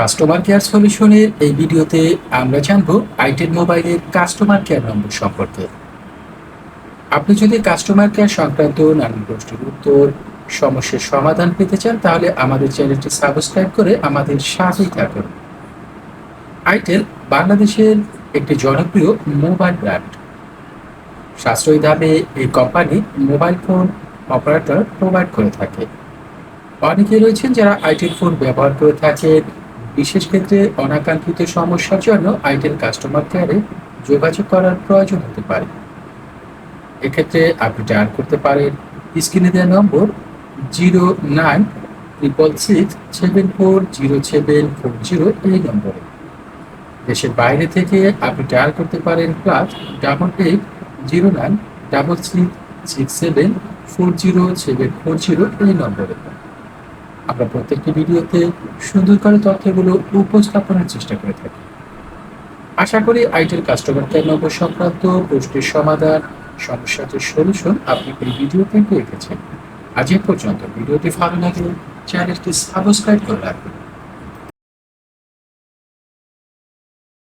Customer care সলিউশনের এই ভিডিওতে আমরা জানব আইটেল মোবাইলের কাস্টমার কেয়ার নম্বর সম্পর্কে। আপনি যদি কাস্টমার কেয়ার সংক্রান্ত নানান প্রশ্নের উত্তর, সমস্যার সমাধান পেতে চান, তাহলে আমাদের চ্যানেলটি সাবস্ক্রাইব করে আমাদের সাথেই থাকুন। আইটেল বাংলাদেশের একটি জনপ্রিয় মোবাইল ব্র্যান্ড সাশ্রয়ী দামে এই company mobile phone operator provide করে থাকে। অনেকে রয়েছেন যারা আইটেল ফোন ব্যবহার করে থাকেন বিশেষ ক্ষেত্রে অনাকাঙ্ক্ষিত সমস্যার জন্য আইটেল কাস্টমার কেয়ারে যোগাযোগ করার প্রয়োজন হতে পারে। এক্ষেত্রে আপনি ডায়াল করতে পারেন। স্ক্রিনে দেওয়া নম্বর zero nine, triple six, seven four, zero seven four zero এই নম্বরে। দেশের বাইরে থেকে আপনি ডায়াল করতে পারেন plus double eight, zero nine, double six six, seven, four zero, seven four zero এই নম্বরে। আমরা প্রত্যেকটি ভিডিওতে সুন্দর করে তথ্যগুলো উপস্থাপনের চেষ্টা করে থাকি। আশা করি আইটেল কাস্টমার কেয়ার নম্বর সংক্রান্ত প্রশ্নের সমাধান, সমস্যাটির সলিউশন আপনি এই ভিডিওতে পেয়ে গেছেন আজ এ পর্যন্ত ভিডিওটি ভালো লাগলে চ্যানেলটি সাবস্ক্রাইব করে রাখুন